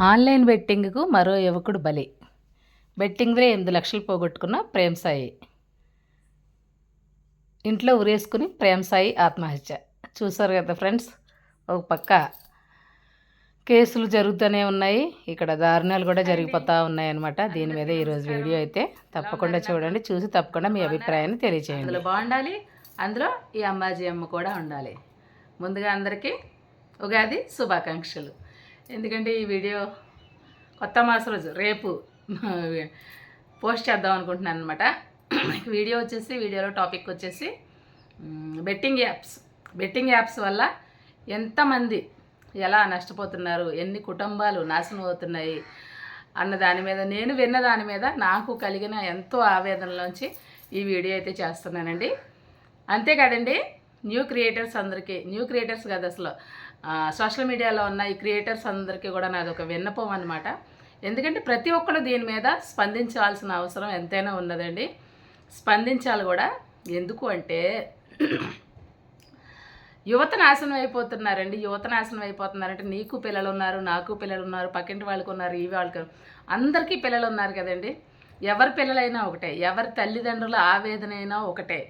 Online బెట్టింగ్కు మరో యువకుడు బలి. బెట్టింగ్లో ఎనిమిది లక్షలు పోగొట్టుకున్న ప్రేమ్ సాయి. ఇంట్లో ఉరేసుకుని ప్రేమ్ సాయి ఆత్మహత్య. చూసారు కదా ఫ్రెండ్స్ ఒక పక్క కేసులు జరుగుతూనే ఉన్నాయి. ఇక్కడ దారుణాలు కూడా జరిగిపోతూ ఉన్నాయన్నమాట. దీని మీద ఈరోజు వీడియో అయితే తప్పకుండా చూడండి. చూసి తప్పకుండా మీ అభిప్రాయాన్ని తెలియచేయండి. అందులో బాగుండాలి. అందులో ఈ అమ్మాజీ అమ్మ కూడా ఉండాలి. ముందుగా అందరికీ ఉగాది శుభాకాంక్షలు. ఎందుకంటే ఈ వీడియో కొత్త మాస రోజు రేపు పోస్ట్ చేద్దాం అనుకుంటున్నాను అనమాట వీడియో వచ్చేసి వీడియోలో టాపిక్ వచ్చేసి బెట్టింగ్ యాప్స్ బెట్టింగ్ యాప్స్ వల్ల ఎంతమంది ఎలా నష్టపోతున్నారు ఎన్ని కుటుంబాలు నాశనం అవుతున్నాయి అన్న దాని మీద నేను విన్న దాని మీద నాకు కలిగిన ఎంతో ఆవేదనలోంచి ఈ వీడియో అయితే చేస్తున్నానండి. అంతేకాదండి న్యూ క్రియేటర్స్ అందరికీ న్యూ క్రియేటర్స్ కాదు అసలు. సోషల్ మీడియాలో ఉన్న ఈ క్రియేటర్స్ అందరికీ కూడా నాది ఒక విన్నపం అనమాట ఎందుకంటే ప్రతి ఒక్కరు దీని మీద స్పందించాల్సిన అవసరం ఎంతైనా ఉన్నదండి. స్పందించాలి కూడా. ఎందుకు అంటే యువత నాశనం అయిపోతున్నారండి. యువత నాశనం అయిపోతున్నారంటే నీకు పిల్లలు ఉన్నారు నాకు పిల్లలు ఉన్నారు పక్కింటి వాళ్ళకు ఉన్నారు ఈ వాళ్ళకి అందరికీ పిల్లలు ఉన్నారు కదండి. ఎవరి పిల్లలైనా ఒకటే ఎవరి తల్లిదండ్రుల ఆవేదన అయినా ఒకటే.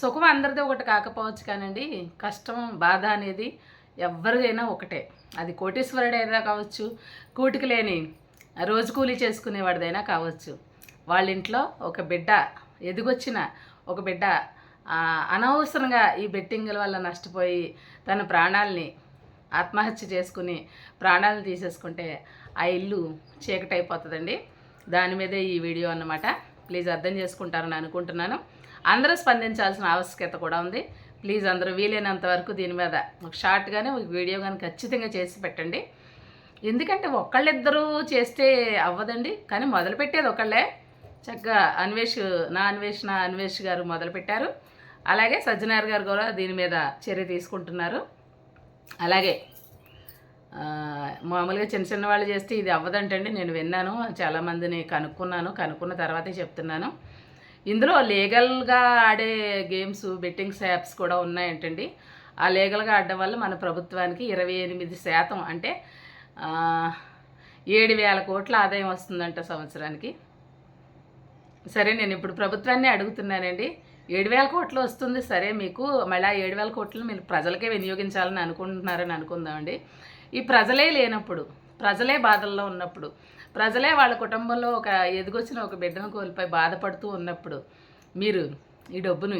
సుఖం అందరిది ఒకటి కాకపోవచ్చు కానండి. కష్టం బాధ అనేది ఎవరిదైనా ఒకటే. అది కోటీశ్వరుడైనా కావచ్చు కూటికి లేని రోజు కూలీ చేసుకునేవాడిదైనా కావచ్చు. వాళ్ళ ఇంట్లో ఒక బిడ్డ ఎదిగొచ్చిన ఒక బిడ్డ అనవసరంగా ఈ బెట్టింగ్ల వల్ల నష్టపోయి తన ప్రాణాలని ఆత్మహత్య చేసుకుని ప్రాణాలను తీసేసుకుంటే ఆ ఇల్లు చీకటైపోతుందండి. దాని మీదే ఈ వీడియో అన్నమాట. ప్లీజ్ అర్థం చేసుకుంటారని అనుకుంటున్నాను. అందరూ స్పందించాల్సిన ఆవశ్యకత కూడా ఉంది. ప్లీజ్ అందరూ వీలైనంత వరకు దీని మీద ఒక షార్ట్గానే ఒక వీడియో కానీ ఖచ్చితంగా చేసి పెట్టండి. ఎందుకంటే ఒకళ్ళిద్దరూ చేస్తే అవ్వదండి కానీ మొదలుపెట్టేది ఒకళ్ళే. చక్కగా అన్వేష్ నా అన్వేషణ అన్వేష్ గారు మొదలుపెట్టారు. అలాగే సజ్జనార్ గారు కూడా దీని మీద చర్య తీసుకుంటున్నారు. అలాగే మామూలుగా చిన్న చిన్న వాళ్ళు చేస్తే ఇది అవ్వదంటండి నేను విన్నాను చాలామందిని కనుక్కున్నాను కనుక్కున్న తర్వాతే చెప్తున్నాను. ఇందులో లీగల్గా ఆడే గేమ్స్ బెట్టింగ్స్ యాప్స్ కూడా ఉన్నాయంటండి. ఆ లీగల్గా ఆడడం వల్ల మన ప్రభుత్వానికి ఇరవై ఎనిమిది శాతం అంటే ఏడు వేల కోట్ల ఆదాయం వస్తుందంట సంవత్సరానికి. సరే నేను ఇప్పుడు ప్రభుత్వాన్ని అడుగుతున్నానండి. ఏడు వేల కోట్లు వస్తుంది సరే మీకు మళ్ళీ ఆ ఏడు వేల కోట్లు మీరు ప్రజలకే వినియోగించాలని అనుకుంటున్నారని అనుకుందామండి. ఈ ప్రజలే లేనప్పుడు ప్రజలే బాధల్లో ఉన్నప్పుడు ప్రజలే వాళ్ళ కుటుంబంలో ఒక ఎదిగొచ్చిన ఒక బిడ్డను కోల్పోయి బాధపడుతూ ఉన్నప్పుడు మీరు ఈ డబ్బును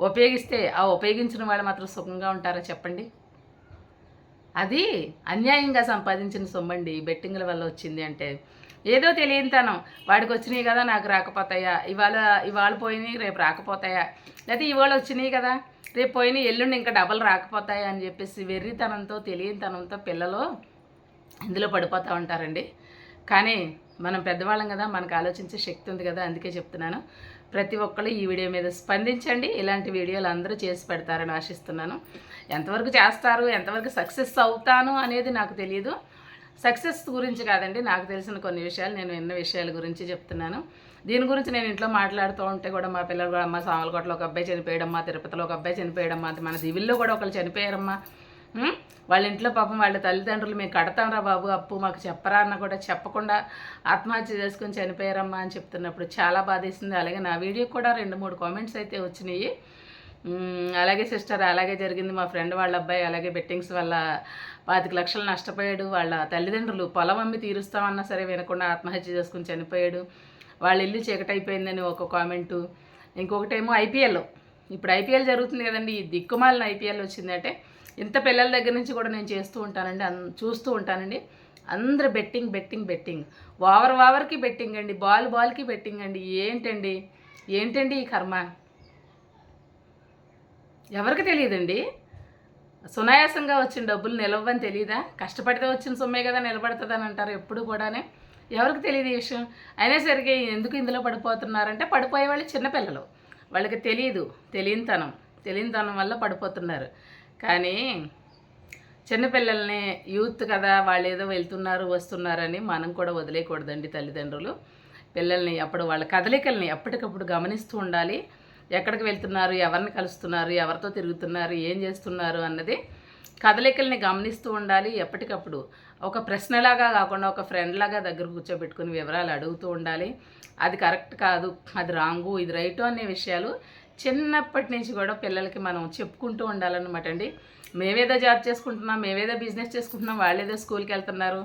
ఉపయోగిస్తే ఆ ఉపయోగించిన వాళ్ళు మాత్రం సుఖంగా ఉంటారా చెప్పండి? అది అన్యాయంగా సంపాదించిన సొమ్మండి. బెట్టింగ్ల వల్ల వచ్చింది అంటే. ఏదో తెలియనితనం. వాడికి వచ్చినాయి కదా నాకు రాకపోతాయా? ఇవాళ ఇవాళ పోయినాయి రేపు రాకపోతాయా? లేకపోతే ఇవాళ వచ్చినాయి కదా రేపు పోయినాయి ఎల్లుండి ఇంకా డబల్ రాకపోతాయా అని చెప్పేసి వెర్రితనంతో తెలియనితనంతో పిల్లలు ఇందులో పడిపోతూ ఉంటారండి. కానీ మనం పెద్దవాళ్ళం కదా మనకు ఆలోచించే శక్తి ఉంది కదా అందుకే చెప్తున్నాను. ప్రతి ఒక్కళ్ళు ఈ వీడియో మీద స్పందించండి. ఇలాంటి వీడియోలు అందరూ చేసి పెడతారని ఆశిస్తున్నాను. ఎంతవరకు చేస్తారు ఎంతవరకు సక్సెస్ అవుతాను అనేది నాకు తెలియదు సక్సెస్ గురించి కాదండి నాకు తెలిసిన కొన్ని విషయాలు నేను విన్న విషయాల గురించి చెప్తున్నాను. దీని గురించి నేను ఇంట్లో మాట్లాడుతూ ఉంటే కూడా మా పిల్లలు కూడా అమ్మ సామలకోటలో ఒక అబ్బాయి చనిపోయడమ్మా తిరుపతిలో ఒక అబ్బాయి చనిపోయడమ్మా మన దివిల్లో కూడా ఒకళ్ళు చనిపోయారమ్మా వాళ్ళ ఇంట్లో పాపం వాళ్ళ తల్లిదండ్రులు మేము కడతాంరా బాబు అప్పు మాకు చెప్పరా అన్న కూడా చెప్పకుండా ఆత్మహత్య చేసుకుని చనిపోయారమ్మా అని చెప్తున్నప్పుడు చాలా బాధేసింది. అలాగే నా వీడియో కూడా రెండు మూడు కామెంట్స్ అయితే వచ్చినాయి. అలాగే సిస్టర్ అలాగే జరిగింది మా ఫ్రెండ్ వాళ్ళ అబ్బాయి. అలాగే బెట్టింగ్స్ వల్ల పాతిక లక్షలు నష్టపోయాడు. వాళ్ళ తల్లిదండ్రులు పొలం అమ్మి తీరుస్తామన్నా సరే వినకుండా ఆత్మహత్య చేసుకుని చనిపోయాడు. వాళ్ళ ఇల్లు చీకటైపోయిందని ఒక కామెంటు ఇంకొకటేమో ఐపీఎల్. ఇప్పుడు ఐపీఎల్ జరుగుతుంది కదండి. ఈ దిక్కుమాలిన ఐపీఎల్ వచ్చిందంటే ఇంత పిల్లల దగ్గర నుంచి కూడా నేను చేస్తూ ఉంటానండి చూస్తూ ఉంటానండి. అందరు బెట్టింగ్ బెట్టింగ్ బెట్టింగ్. ఓవర్ ఓవర్కి బెట్టింగ్ అండి బాల్ బాల్కి బెట్టింగ్ అండి. ఏంటండి? ఏంటండి ఈ కర్మ? ఎవరికి తెలియదండి? సునాయాసంగా వచ్చిన డబ్బులు నిలవని తెలియదా కష్టపడితే వచ్చిన సొమ్మే కదా నిలబడుతుందని అంటారు ఎప్పుడు కూడానే. ఎవరికి తెలియదు ఈ విషయం? అయినా సరిగ్గా ఎందుకు ఇందులో పడిపోతున్నారంటే పడిపోయే వాళ్ళు చిన్నపిల్లలు వాళ్ళకి తెలియదు తెలియనితనం. తెలియనితనం వల్ల పడిపోతున్నారు. కానీ చిన్నపిల్లల్ని యూత్ కదా వాళ్ళు ఏదో వెళ్తున్నారు వస్తున్నారని మనం కూడా వదిలేయకూడదండి తల్లిదండ్రులు. పిల్లల్ని అప్పుడు వాళ్ళ కదలికల్ని ఎప్పటికప్పుడు గమనిస్తూ ఉండాలి. ఎక్కడికి వెళ్తున్నారు ఎవరిని కలుస్తున్నారు ఎవరితో తిరుగుతున్నారు ఏం చేస్తున్నారు అన్నది కదలికల్ని గమనిస్తూ ఉండాలి. ఎప్పటికప్పుడు ఒక ప్రశ్నలాగా కాకుండా ఒక ఫ్రెండ్లాగా దగ్గర కూర్చోబెట్టుకుని వివరాలు అడుగుతూ ఉండాలి. అది కరెక్ట్ కాదు అది రాంగు ఇది రైటు అనే విషయాలు చిన్నప్పటి నుంచి కూడా పిల్లలకి మనం చెప్పుకుంటూ ఉండాలన్నమాట అండి. మేమేదో జాబ్ చేసుకుంటున్నాం మేమేదో బిజినెస్ చేసుకుంటున్నాం వాళ్ళేదో స్కూల్కి వెళ్తున్నారు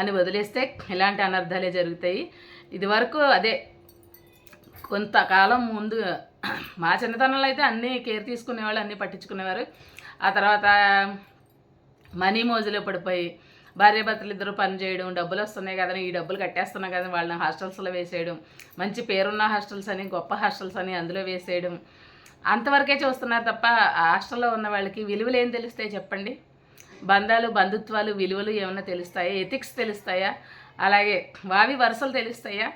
అని వదిలేస్తే ఇలాంటి అనర్థాలే జరుగుతాయి. ఇదివరకు అదే కొంతకాలం ముందు మా చిన్నతనంలో అయితే అన్నీ కేర్ తీసుకునేవాళ్ళు అన్నీ పట్టించుకునేవారు. ఆ తర్వాత మనీ మోజులో పడిపోయి భార్యాభర్తలు ఇద్దరు పని చేయడం డబ్బులు వస్తున్నాయి కదా ఈ డబ్బులు కట్టేస్తున్నాం కదా వాళ్ళని హాస్టల్స్లో వేసేయడం మంచి పేరున్న హాస్టల్స్ అని గొప్ప హాస్టల్స్ అని అందులో వేసేయడం. అంతవరకే చూస్తున్నారు తప్ప హాస్టల్లో ఉన్న వాళ్ళకి విలువలు ఏం తెలుస్తాయి చెప్పండి? బంధాలు బంధుత్వాలు విలువలు ఏమైనా తెలుస్తాయా? ఎథిక్స్ తెలుస్తాయా? అలాగే వావి వరుసలు తెలుస్తాయా?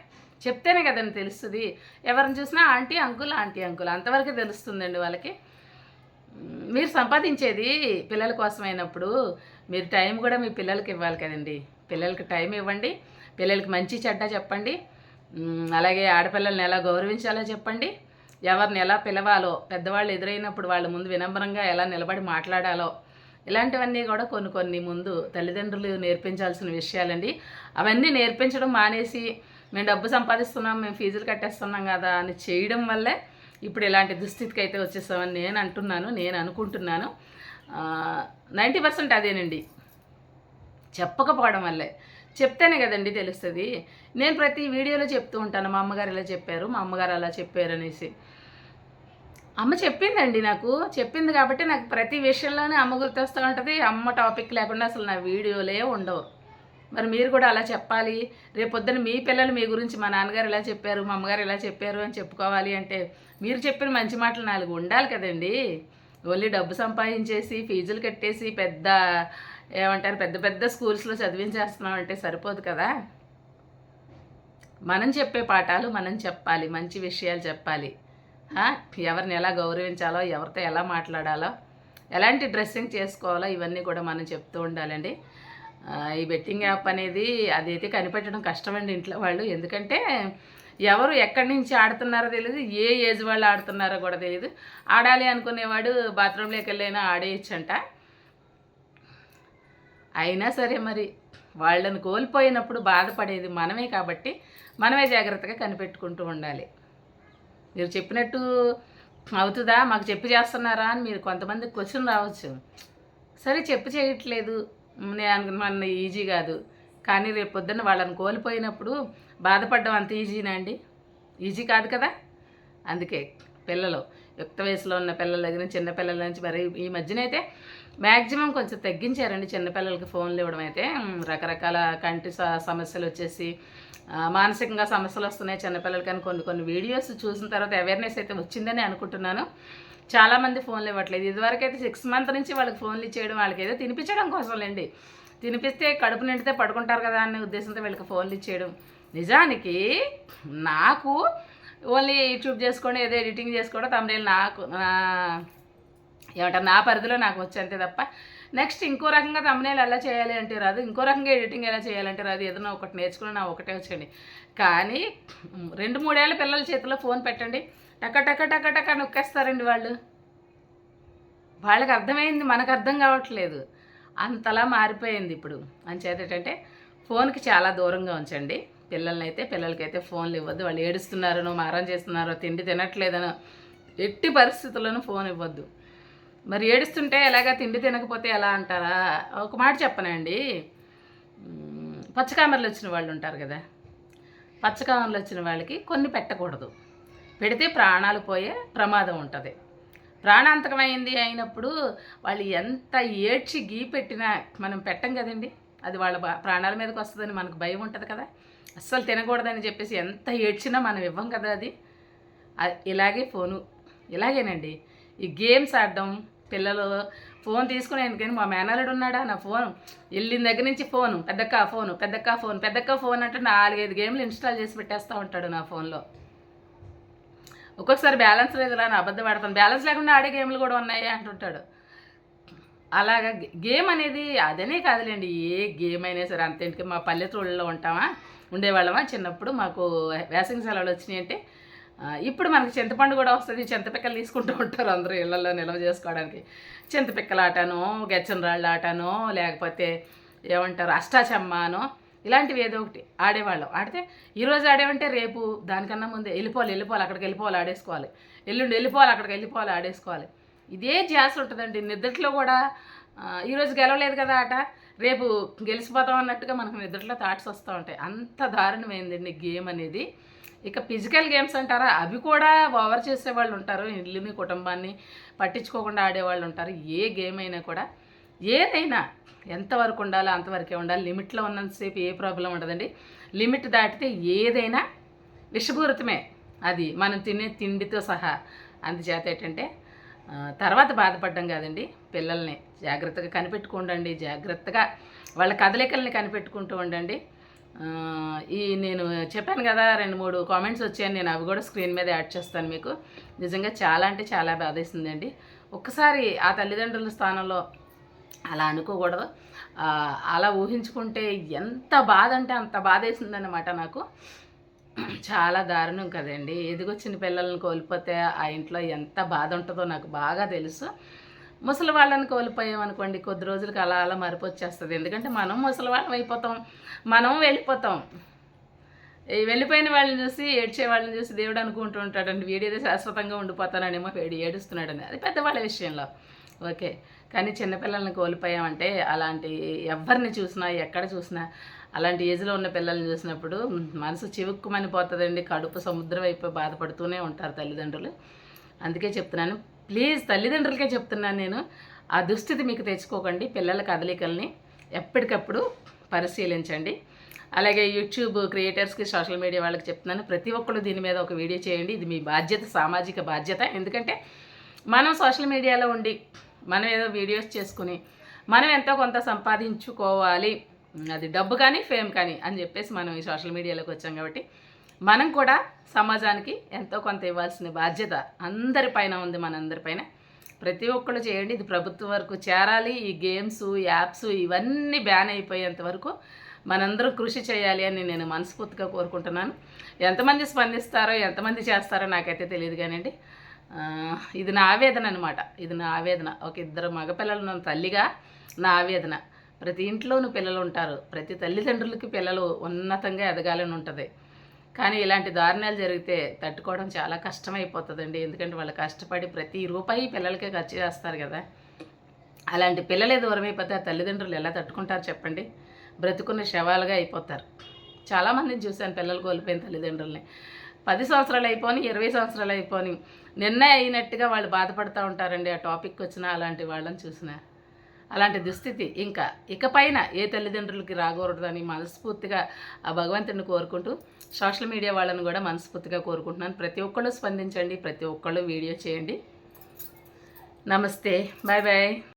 చెప్తేనే కదండి తెలుస్తుంది. ఎవరిని చూసినా ఆంటీ అంకుల్ ఆంటీ అంకుల్ అంతవరకే తెలుస్తుందండి వాళ్ళకి. మీరు సంపాదించేది పిల్లల కోసం అయినప్పుడు మీరు టైం కూడా మీ పిల్లలకి ఇవ్వాలి కదండి. పిల్లలకి టైం ఇవ్వండి. పిల్లలకి మంచి చెడ్డ చెప్పండి. అలాగే ఆడపిల్లల్ని ఎలా గౌరవించాలో చెప్పండి. ఎవరిని ఎలా పిలవాలో పెద్దవాళ్ళు ఎదురైనప్పుడు వాళ్ళ ముందు వినమ్రంగా ఎలా నిలబడి మాట్లాడాలో ఇలాంటివన్నీ కూడా కొన్ని కొన్ని ముందు తల్లిదండ్రులు నేర్పించాల్సిన విషయాలండి. అవన్నీ నేర్పించడం మానేసి మేము డబ్బు సంపాదిస్తున్నాం మేము ఫీజులు కట్టేస్తున్నాం కదా అని చేయడం వల్లే ఇప్పుడు ఇలాంటి దుస్థితికి అయితే వచ్చేసామని నేను అంటున్నాను నేను అనుకుంటున్నాను. నైంటీ పర్సెంట్ అదేనండి. చెప్పకపోవడం వల్లే. చెప్తేనే కదండి తెలుస్తుంది. నేను ప్రతి వీడియోలో చెప్తూ ఉంటాను మా అమ్మగారు ఇలా చెప్పారు మా అమ్మగారు అలా చెప్పారు అనేసి. అమ్మ చెప్పిందండి నాకు చెప్పింది కాబట్టి నాకు ప్రతి విషయంలోనే అమ్మ గుర్తొస్తూ ఉంటుంది. అమ్మ టాపిక్ లేకుండా అసలు నా వీడియోలే ఉండవు. మరి మీరు కూడా అలా చెప్పాలి. రేపు మీ పిల్లలు మీ గురించి మా నాన్నగారు ఇలా చెప్పారు మా అమ్మగారు ఇలా చెప్పారు అని చెప్పుకోవాలి అంటే మీరు చెప్పిన మంచి మాటలు నాలుగు ఉండాలి కదండి. ఓన్లీ డబ్బు సంపాదించేసి ఫీజులు కట్టేసి పెద్ద ఏమంటారు పెద్ద పెద్ద స్కూల్స్లో చదివించేస్తున్నాం అంటే సరిపోదు కదా. మనం చెప్పే పాఠాలు మనం చెప్పాలి మంచి విషయాలు చెప్పాలి. ఎవరిని ఎలా గౌరవించాలో ఎవరితో ఎలా మాట్లాడాలో ఎలాంటి డ్రెస్సింగ్ చేసుకోవాలో ఇవన్నీ కూడా మనం చెప్తూ ఉండాలండి. ఈ బెట్టింగ్ యాప్ అనేది అదైతే కనిపెట్టడం కష్టమండి ఇంట్లో వాళ్ళు. ఎందుకంటే ఎవరు ఎక్కడి నుంచి ఆడుతున్నారో తెలియదు ఏ ఏజ్ వాళ్ళు ఆడుతున్నారో కూడా తెలియదు ఆడాలి అనుకునేవాడు బాత్రూంలోకి వెళ్ళైనా ఆడేయచ్చంట. అయినా సరే మరి వాళ్ళని కోల్పోయినప్పుడు బాధపడేది మనమే కాబట్టి మనమే జాగ్రత్తగా కనిపెట్టుకుంటూ ఉండాలి. మీరు చెప్పినట్టు అవుతుందా? మాకు చెప్పి చేస్తున్నారా అని మీరు కొంతమంది క్వశ్చన్ రావచ్చు. సరే చెప్పు చేయట్లేదు. నేను అనుకున్న ఈజీ కాదు. కానీ రేపు పొద్దున్న వాళ్ళని కోల్పోయినప్పుడు బాధపడడం అంత ఈజీనా అండి? ఈజీ కాదు కదా? అందుకే పిల్లలు యుక్త వయసులో ఉన్న పిల్లల దగ్గర నుంచి చిన్న పిల్లల నుంచి మరి ఈ మధ్యనైతే మ్యాక్సిమం కొంచెం తగ్గించారండి చిన్నపిల్లలకి ఫోన్లు ఇవ్వడం అయితే. రకరకాల కంటి సమస్యలు వచ్చేసి మానసికంగా సమస్యలు వస్తున్నాయి చిన్నపిల్లలకి అని కొన్ని కొన్ని వీడియోస్ చూసిన తర్వాత అవేర్నెస్ అయితే వచ్చిందని అనుకుంటున్నాను. చాలామంది ఫోన్లు ఇవ్వట్లేదు. ఇదివరకైతే సిక్స్ మంత్ నుంచి వాళ్ళకి ఫోన్లు ఇచ్చేయడం వాళ్ళకి ఏదో తినిపించడం కోసంలేండి తినిపిస్తే కడుపు నిండితే పడుకుంటారు కదా అనే ఉద్దేశంతో వీళ్ళకి ఫోన్లు ఇచ్చేయడం. నిజానికి నాకు ఓన్లీ యూట్యూబ్ చేసుకోండి ఏదో ఎడిటింగ్ చేసుకోవడం తమిళ నాకు ఏమంటారు నా పరిధిలో నాకు వచ్చేంతే తప్ప నెక్స్ట్ ఇంకో రకంగా తమ్మునేలు ఎలా చేయాలి అంటే రాదు. ఇంకో రకంగా ఎడిటింగ్ ఎలా చేయాలంటే రాదు. ఏదైనా ఒకటి నేర్చుకుని నా ఒకటే వచ్చండి కానీ రెండు మూడేళ్ళ పిల్లల చేతిలో ఫోన్ పెట్టండి. టక టక టక టక నొక్కేస్తారండి వాళ్ళు. వాళ్ళకి అర్థమైంది మనకు అర్థం కావట్లేదు. అంతలా మారిపోయింది ఇప్పుడు. అంచేత ఏంటంటే ఫోన్కి చాలా దూరంగా ఉంచండి. పిల్లల్ని అయితే పిల్లలకైతే ఫోన్లు ఇవ్వద్దు. వాళ్ళు ఏడుస్తున్నారనో మారం చేస్తున్నారో తిండి తినట్లేదనో ఎట్టి పరిస్థితుల్లోనూ ఫోన్ ఇవ్వద్దు. మరి ఏడుస్తుంటే ఎలాగా తిండి తినకపోతే ఎలా అంటారా? ఒక మాట చెప్పనండి. పచ్చకామర్లు వచ్చిన వాళ్ళు ఉంటారు కదా. పచ్చకామర్లు వచ్చిన వాళ్ళకి కొన్ని పెట్టకూడదు. పెడితే ప్రాణాలు పోయే ప్రమాదం ఉంటుంది. ప్రాణాంతకమైంది అయినప్పుడు వాళ్ళు ఎంత ఏడ్చి గీ పెట్టినా మనం పెట్టం కదండి? అది వాళ్ళ బా- ప్రాణాల మీదకి వస్తుందని మనకు భయం ఉంటుంది కదా? అస్సలు తినకూడదని చెప్పేసి ఎంత ఏడ్చినా మనం ఇవ్వం కదా అది? ఇలాగే ఫోను ఇలాగేనండి. ఈ గేమ్స్ ఆడడం పిల్లలు ఫోన్ తీసుకుని ఎందుకని మా మేనల్లుడు ఉన్నాడా? నా ఫోన్. వెళ్ళిన దగ్గర నుంచి ఫోను. పెద్దక్క ఫోను పెద్దక్క ఫోన్ పెద్దక్క ఫోన్ అంటే నాలుగైదు గేమ్లు ఇన్స్టాల్ చేసి పెట్టేస్తూ ఉంటాడు నా ఫోన్లో. ఒక్కొక్కసారి బ్యాలెన్స్ లేదు రా నా అబద్ధం ఆడతాను. బ్యాలెన్స్ లేకుండా ఆడే గేమ్లు కూడా ఉన్నాయి అంటుంటాడు. అలాగా గే- గేమ్ అనేది అదనే కాదులేండి. ఏ గేమ్ అయినా సరే అంతేంటికి మా పల్లెటూళ్ళలో ఉంటామా? ఉండేవాళ్ళమా? చిన్నప్పుడు మాకు వేసవి సెలవులు వచ్చినాయి అంటే ఇప్పుడు మనకి చింతపండు కూడా వస్తుంది. చింతపిక్కలు తీసుకుంటూ ఉంటారు అందరూ ఇళ్ళలో నిల్వ చేసుకోవడానికి. చింతపిక్కల ఆటనో గెచ్చన రాళ్ళు ఆటనో లేకపోతే ఏమంటారు? అష్టాచమ్మాను ఇలాంటివి ఏదో ఒకటి ఆడేవాళ్ళం. ఆడితే ఈరోజు ఆడేవంటే రేపు దానికన్నా ముందే వెళ్ళిపోవాలి వెళ్ళిపోవాలి అక్కడికి వెళ్ళిపోవాలి ఆడేసుకోవాలి. ఎల్లుండి వెళ్ళిపోవాలి అక్కడికి వెళ్ళిపోవాలి ఆడేసుకోవాలి. ఇదే ధ్యాస ఉంటుందండి. నిద్రలో కూడా ఈరోజు గెలవలేదు కదా ఆట రేపు గెలిచిపోతాం అన్నట్టుగా మనకు నిద్రలో థాట్స్ వస్తూ ఉంటాయి. అంత దారుణమైందండి గేమ్ అనేది. ఇక ఫిజికల్ గేమ్స్ అంటారా? అవి కూడా ఓవర్ చేసేవాళ్ళు ఉంటారు. ఇల్లుని కుటుంబాన్ని పట్టించుకోకుండా ఆడేవాళ్ళు ఉంటారు. ఏ గేమ్ అయినా కూడా ఏదైనా ఎంతవరకు ఉండాలో అంతవరకే ఉండాలి. లిమిట్లో ఉన్నంతసేపు ఏ ప్రాబ్లం ఉండదండి. లిమిట్ దాటితే ఏదైనా విషపూరితమే. అది మనం తినే తిండితో సహా. అందుచేత ఏంటంటే తర్వాత బాధపడడం కాదండి. పిల్లల్ని జాగ్రత్తగా కనిపెట్టుకుండండి. జాగ్రత్తగా వాళ్ళ కదలికల్ని కనిపెట్టుకుంటూ ఉండండి. ఈ నేను చెప్పాను కదా రెండు మూడు కామెంట్స్ వచ్చాయని నేను అవి కూడా స్క్రీన్ మీద యాడ్ చేస్తాను మీకు. నిజంగా చాలా అంటే చాలా బాధేసిందండి. ఒక్కసారి ఆ తల్లిదండ్రుల స్థానంలో అలా అనుకోకూడదు. అలా ఊహించుకుంటే ఎంత బాధ అంటే అంత బాధ వేసిందన్నమాట నాకు. చాలా దారుణం కదండి. ఎదిగొచ్చిన పిల్లల్ని కోల్పోతే ఆ ఇంట్లో ఎంత బాధ ఉంటుందో నాకు బాగా తెలుసు. ముసలి వాళ్ళని కోల్పోయామనుకోండి కొద్ది రోజులకి అలా అలా మరిపి వచ్చేస్తుంది ఎందుకంటే మనం ముసలి వాళ్ళం అయిపోతాం మనం వెళ్ళిపోతాం. వెళ్ళిపోయిన వాళ్ళని చూసి ఏడ్చే వాళ్ళని చూసి దేవుడు అనుకుంటూ ఉంటాడండి. వీడేదో శాశ్వతంగా ఉండిపోతాననేమో ఏడుస్తున్నాడని. అది పెద్దవాళ్ళ విషయంలో. ఓకే. కానీ చిన్నపిల్లల్ని కోల్పోయామంటే అలాంటి ఎవరిని చూసినా ఎక్కడ చూసినా అలాంటి ఏజ్లో ఉన్న పిల్లల్ని చూసినప్పుడు మనసు చివుక్కుమని పోతుందండి. కడుపు సముద్రం అయిపోయి బాధపడుతూనే ఉంటారు తల్లిదండ్రులు. అందుకే చెప్తున్నాను. ప్లీజ్ తల్లిదండ్రులకే చెప్తున్నాను నేను. ఆ దుస్థితి మీకు తెచ్చుకోకండి. పిల్లల కదలికల్ని ఎప్పటికప్పుడు పరిశీలించండి. అలాగే యూట్యూబ్ క్రియేటర్స్కి సోషల్ మీడియా వాళ్ళకి చెప్తున్నాను. ప్రతి ఒక్కరు దీని మీద ఒక వీడియో చేయండి. ఇది మీ బాధ్యత సామాజిక బాధ్యత. ఎందుకంటే మనం సోషల్ మీడియాలో ఉండి మనం ఏదో వీడియోస్ చేసుకుని మనం ఎంతో కొంత సంపాదించుకోవాలి. అది డబ్బు కానీ ఫేమ్ కానీ అని చెప్పేసి మనం ఈ సోషల్ మీడియాలోకి వచ్చాం కాబట్టి మనం కూడా సమాజానికి ఎంతో కొంత ఇవ్వాల్సిన బాధ్యత అందరిపైన ఉంది మనందరిపైన. ప్రతి ఒక్కళ్ళు చేయండి. ఇది ప్రభుత్వం వరకు చేరాలి. ఈ గేమ్స్ యాప్స్ ఇవన్నీ బ్యాన్ అయిపోయేంత వరకు మనందరం కృషి చేయాలి అని నేను మనస్ఫూర్తిగా కోరుకుంటున్నాను. ఎంతమంది స్పందిస్తారో ఎంతమంది చేస్తారో నాకైతే తెలియదు కానివ్వండి ఇది నా ఆవేదన అనమాట ఇది నా ఆవేదన. ఒక ఇద్దరు మగపిల్లలు ఉన్న తల్లిగా నా ఆవేదన. ప్రతి ఇంట్లోనూ పిల్లలు ఉంటారు. ప్రతి తల్లిదండ్రులకి పిల్లలు ఉన్నతంగా ఎదగాలని ఉంటుంది. కానీ ఇలాంటి దారుణాలు జరిగితే తట్టుకోవడం చాలా కష్టమైపోతుందండి. ఎందుకంటే వాళ్ళు కష్టపడి ప్రతి రూపాయి పిల్లలకే ఖర్చు చేస్తారు కదా. అలాంటి పిల్లలే దూరం అయిపోతే ఆ తల్లిదండ్రులు ఎలా తట్టుకుంటారు చెప్పండి? బ్రతుకున్న శవాలుగా అయిపోతారు. చాలామందిని చూశాను పిల్లలు కోల్పోయిన తల్లిదండ్రుల్ని. పది సంవత్సరాలు అయిపోని ఇరవై సంవత్సరాలు అయిపోని. నిన్నే అయినట్టుగా వాళ్ళు బాధపడుతూ ఉంటారండి ఆ టాపిక్ వచ్చిన అలాంటి వాళ్ళని చూసిన. అలాంటి దుస్థితి ఇంకా. ఇకపైన ఏ తల్లిదండ్రులకి రాకూడదని మనస్ఫూర్తిగా ఆ భగవంతుడిని కోరుకుంటూ సోషల్ మీడియా వాళ్ళని కూడా మనస్ఫూర్తిగా కోరుకుంటున్నాను. ప్రతి ఒక్కళ్ళు స్పందించండి ప్రతి ఒక్కళ్ళు వీడియో చేయండి. నమస్తే. Bye bye